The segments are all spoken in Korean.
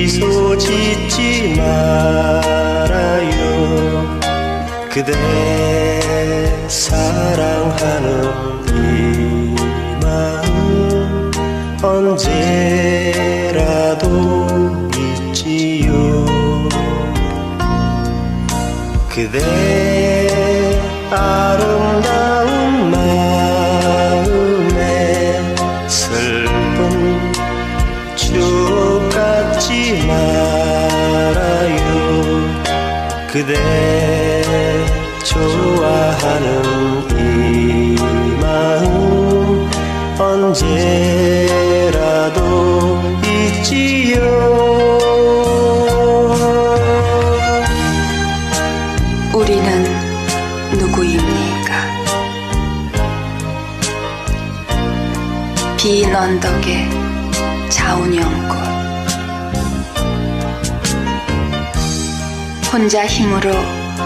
미소 짓지 말아요. 그대 사랑하는 이 마음 언제라도 잊지요. 그대 아름다운 그대 좋아하는 이 마음 언제라도 잊지요 우리는 누구입니까? 빈 언덕의 자운형꽃 혼자 힘으로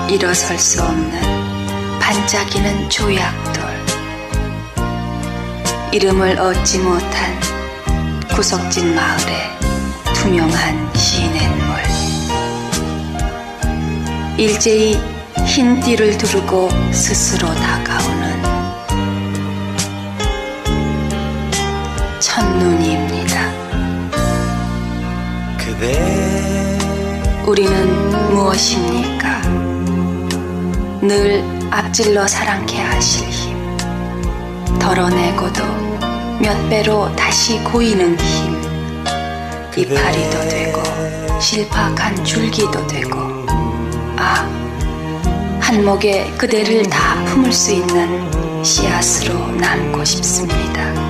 일어설 수 없는 반짝이는 조약돌 이름을 얻지 못한 구석진 마을의 투명한 시냇물 일제히 흰 띠를 두르고 스스로 다가오는 첫눈입니다. 그대 우리는 무엇입니까? 늘 앞질러 사랑케 하실 힘, 덜어내고도 몇 배로 다시 고이는 힘, 이파리도 되고 실팍한 줄기도 되고, 아, 한목에 그대를 다 품을 수 있는 씨앗으로 남고 싶습니다.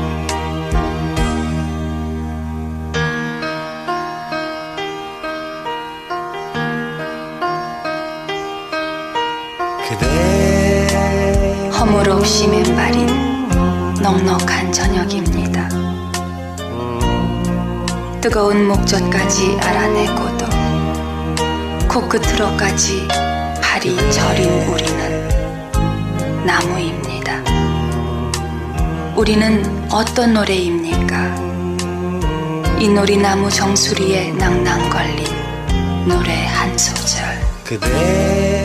허물 없이 맨발인 넉넉한 저녁입니다. 뜨거운 목젖까지 알아내고도 코끝으로까지 발이 저린 우리는 나무입니다. 우리는 어떤 노래입니까? 이 놀이나무 정수리에 낭낭 걸린 노래 한 소절. 그대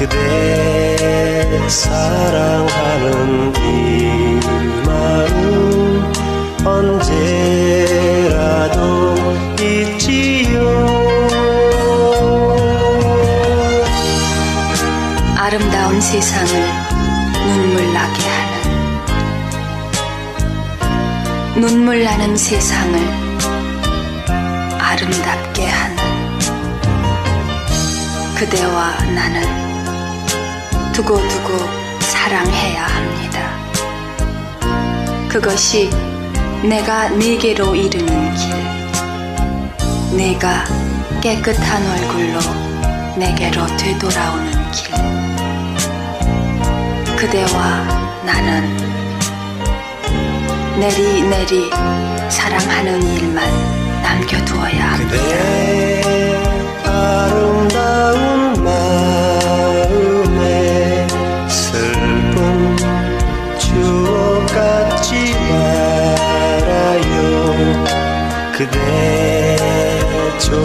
그대 사랑하는 이 마음 언제라도 잊지요. 아름다운 세상을 눈물 나게 하는 눈물 나는 세상을 아름답게 하는 그대와 나는 두고두고 사랑해야 합니다. 그것이 내가 네게로 이르는 길, 내가 깨끗한 얼굴로 내게로 되돌아오는 길. 그대와 나는 내리내리 사랑하는 일만 남겨두어야 দেছো